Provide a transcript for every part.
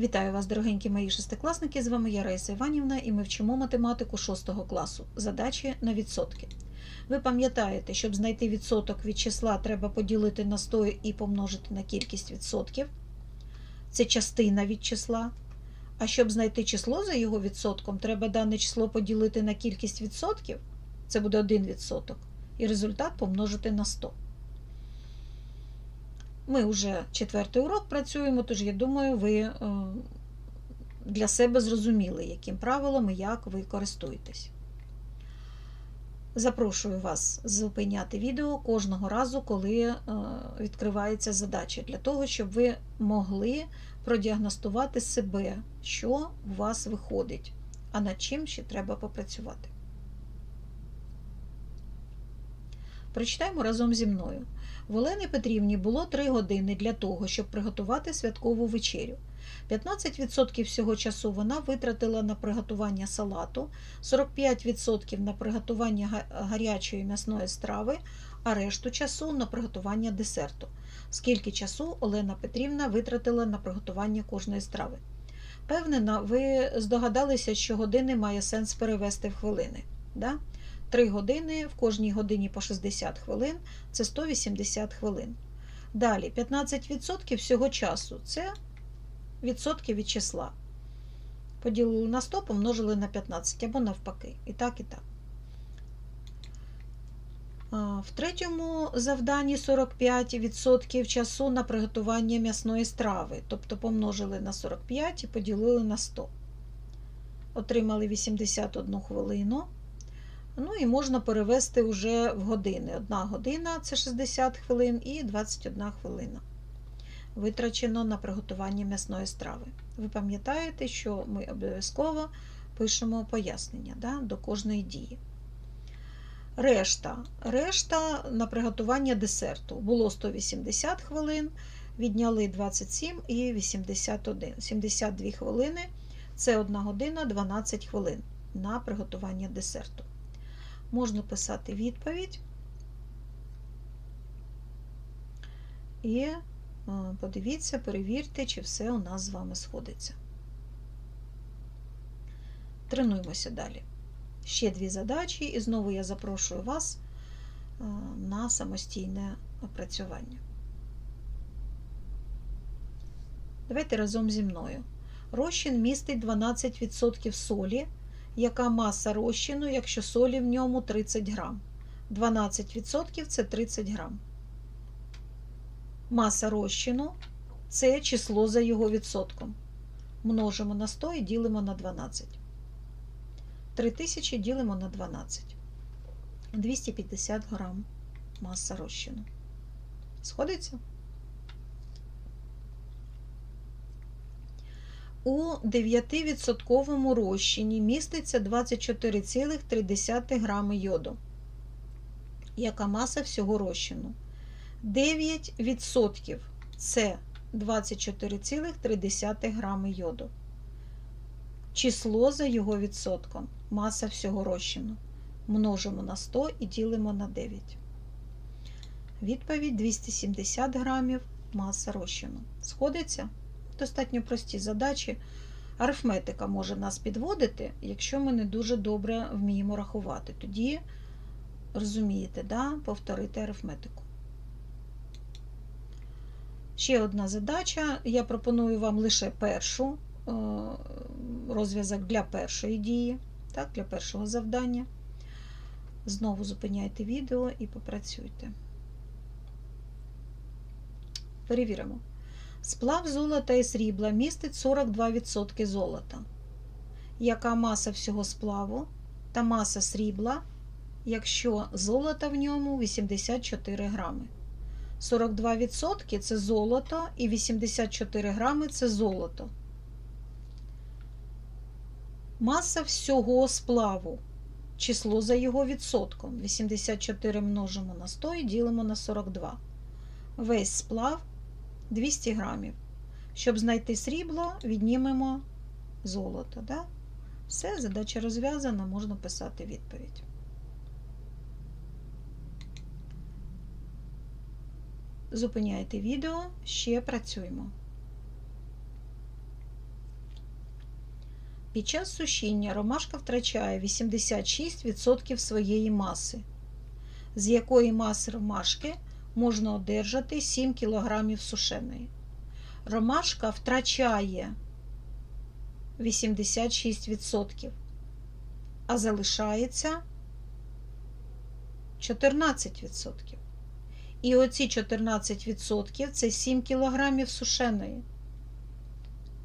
Вітаю вас, дорогенькі мої шестикласники. З вами я Раїса Іванівна, і ми вчимо математику 6 класу. Задачі на відсотки. Ви пам'ятаєте, щоб знайти відсоток від числа, треба поділити на 100 і помножити на кількість відсотків. Це частина від числа. А щоб знайти число за його відсотком, треба дане число поділити на кількість відсотків. Це буде 1 відсоток. І результат помножити на 100. Ми вже четвертий урок працюємо, тож я думаю, ви е, для себе зрозуміли, яким правилом і як ви користуєтесь. Запрошую вас зупиняти відео кожного разу, коли е, відкривається задача, для того, щоб ви могли продіагностувати себе, що у вас виходить, а над чим ще треба попрацювати. Прочитаємо разом зі мною. В Олени Петрівні було 3 години для того, щоб приготувати святкову вечерю. 15% всього часу вона витратила на приготування салату, 45% на приготування гарячої м'ясної страви, а решту часу на приготування десерту. Скільки часу Олена Петрівна витратила на приготування кожної страви? Певнена, ви здогадалися, що години має сенс перевести в хвилини. Да? 3 години в кожній годині по 60 хвилин це 180 хвилин. Далі 15% всього часу це відсотки від числа. Поділили на 100, помножили на 15 або навпаки. І так, і так. В третьому завданні 45% часу на приготування м'ясної страви, тобто помножили на 45 і поділили на 100. Отримали 81 хвилину. Ну і можна перевести вже в години. Одна година це 60 хвилин і 21 хвилина. Витрачено на приготування м'ясної страви. Ви пам'ятаєте, що ми обов'язково пишемо пояснення да, до кожної дії. Решта. Решта на приготування десерту було 180 хвилин, відняли 27 і 81. 72 хвилини це 1 година 12 хвилин на приготування десерту можна писати відповідь і е, подивіться, перевірте, чи все у нас з вами сходиться. Тренуємося далі. Ще дві задачі, і знову я запрошую вас е, на самостійне опрацювання. Давайте разом зі мною. Розчин містить 12% солі яка маса розчину, якщо солі в ньому 30 грам. 12% це 30 грам. Маса розчину це число за його відсотком. Множимо на 100 і ділимо на 12. 3000 ділимо на 12. 250 грам маса розчину. Сходиться? У 9% розчині міститься 24,3 грами йоду. Яка маса всього розчину? 9% це 24,3 грами йоду. Число за його відсотком. Маса всього розчину. Множимо на 100 і ділимо на 9. Відповідь 270 грамів маса розчину. Сходиться? Достатньо прості задачі. Арифметика може нас підводити, якщо ми не дуже добре вміємо рахувати. Тоді, розумієте, да, повторити арифметику. Ще одна задача. Я пропоную вам лише першу е, розв'язок для першої дії, так, для першого завдання. Знову зупиняйте відео і попрацюйте. Перевіримо. Сплав золота і срібла містить 42% золота. Яка маса всього сплаву та маса срібла, якщо золота в ньому 84 грами. 42% це золото і 84 грами це золото. Маса всього сплаву. Число за його відсотком. 84 множимо на 100 і ділимо на 42. Весь сплав 200 грамів. Щоб знайти срібло, віднімемо золото. Да? Все, задача розв'язана, можна писати відповідь. Зупиняйте відео, ще працюємо. Під час сушіння ромашка втрачає 86% своєї маси, з якої маси ромашки можна одержати 7 кг сушеної. Ромашка втрачає 86%, а залишається 14%. І оці 14% це 7 кг сушеної.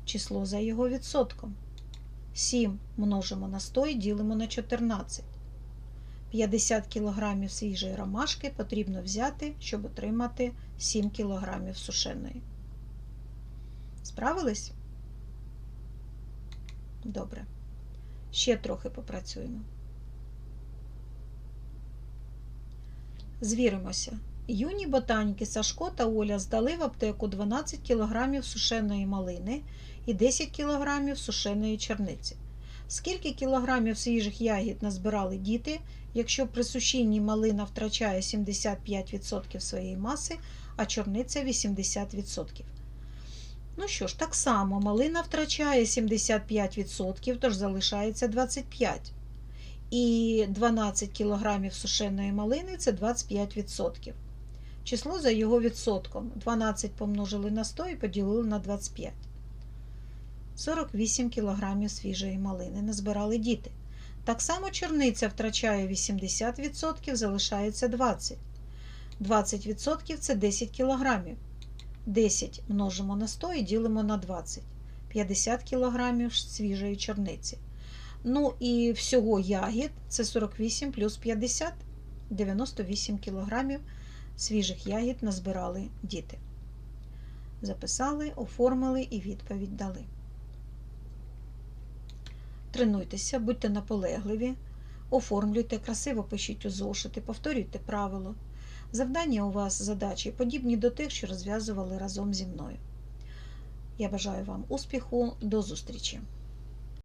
Число за його відсотком. 7 множимо на 100 і ділимо на 14. 50 кг свіжої ромашки потрібно взяти, щоб отримати 7 кг сушеної. Справились? Добре. Ще трохи попрацюємо. Звіримося. Юні ботаніки Сашко та Оля здали в аптеку 12 кг сушеної малини і 10 кг сушеної черниці. Скільки кілограмів свіжих ягід назбирали діти, якщо при сушінні малина втрачає 75% своєї маси, а чорниця 80%? Ну що ж, так само малина втрачає 75%, тож залишається 25%. І 12 кг сушеної малини це 25%. Число за його відсотком. 12 помножили на 100 і поділили на 25. 48 кг свіжої малини назбирали діти. Так само чорниця втрачає 80%, залишається 20. 20% це 10 кг. 10 множимо на 100 і ділимо на 20. 50 кг свіжої чорниці. Ну і всього ягід це 48 плюс 50, 98 кг свіжих ягід назбирали діти. Записали, оформили і відповідь дали. Тренуйтеся, будьте наполегливі, оформлюйте, красиво пишіть у зошити, повторюйте правило. Завдання у вас задачі подібні до тих, що розв'язували разом зі мною. Я бажаю вам успіху, до зустрічі!